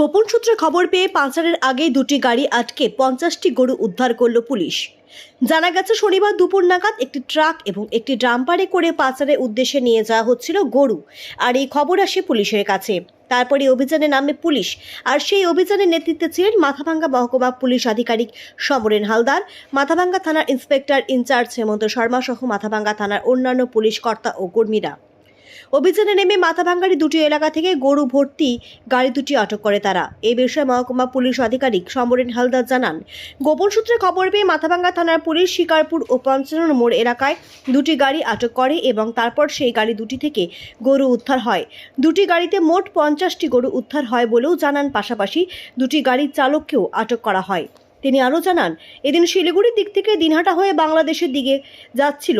গোপন সূত্রে খবর পেয়ে পাঁচারের আগে দুটি গাড়ি আটকে পঞ্চাশটি গরু উদ্ধার করল পুলিশ। জানা গেছে, শনিবার দুপুর নাগাদ একটি ট্রাক এবং একটি ড্রাম্পারে করে পাচারের উদ্দেশ্যে নিয়ে যাওয়া হচ্ছিল গরু। আর এই খবর আসে পুলিশের কাছে। তারপরে অভিযানে নামে পুলিশ। আর সেই অভিযানের নেতৃত্বে ছিলেন মাথাভাঙ্গা মহকুমা পুলিশ আধিকারিক সমরেন হালদার, মাথাভাঙ্গা থানার ইন্সপেক্টর ইনচার্জ হেমন্ত শর্মা সহ মাথাভাঙ্গা থানার অন্যান্য পুলিশ কর্তা ও কর্মীরা। অভিযানে নেমে মাথাভাঙ্গারি দুটি এলাকা থেকে গরু ভর্তি, গাড়ি দুটি আটক করে তারা। এ বিষয়ে মহকুমা পুলিশ আধিকারিক সমরেন হালদার জানান, গোপন সূত্রে খবর পেয়ে মাথাভাঙ্গা থানার পুলিশ শিকারপুর ও পঞ্চান্ন মোড় এলাকায় দুটি গাড়ি আটক করে এবং তারপর সেই গাড়ি দুটি থেকে গরু উদ্ধার হয়। দুটি গাড়িতে মোট পঞ্চাশটি গরু উদ্ধার হয় বলেও জানান, পাশাপাশি দুটি গাড়ির চালককেও আটক করা হয়। তিনি আরও জানান, এদিন শিলিগুড়ির দিক থেকে দিনহাটা হয়ে বাংলাদেশের দিকে যাচ্ছিল।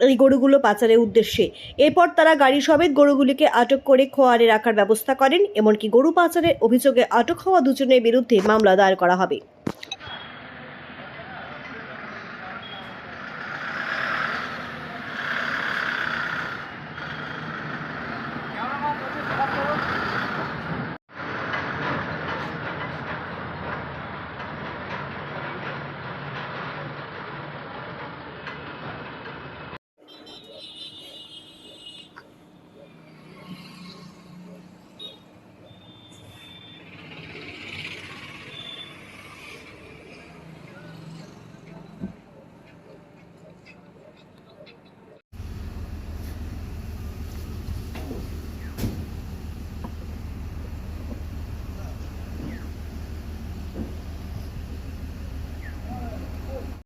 এই গরুগুলো পাচারের উদ্দেশ্যে। এরপর তারা গাড়ি সমেত গরুগুলিকে আটক করে খোয়ারে রাখার ব্যবস্থা করেন, এমনকি গরু পাচারের অভিযোগে আটক হওয়া দুজনের বিরুদ্ধে মামলা দায়ের করা হবে।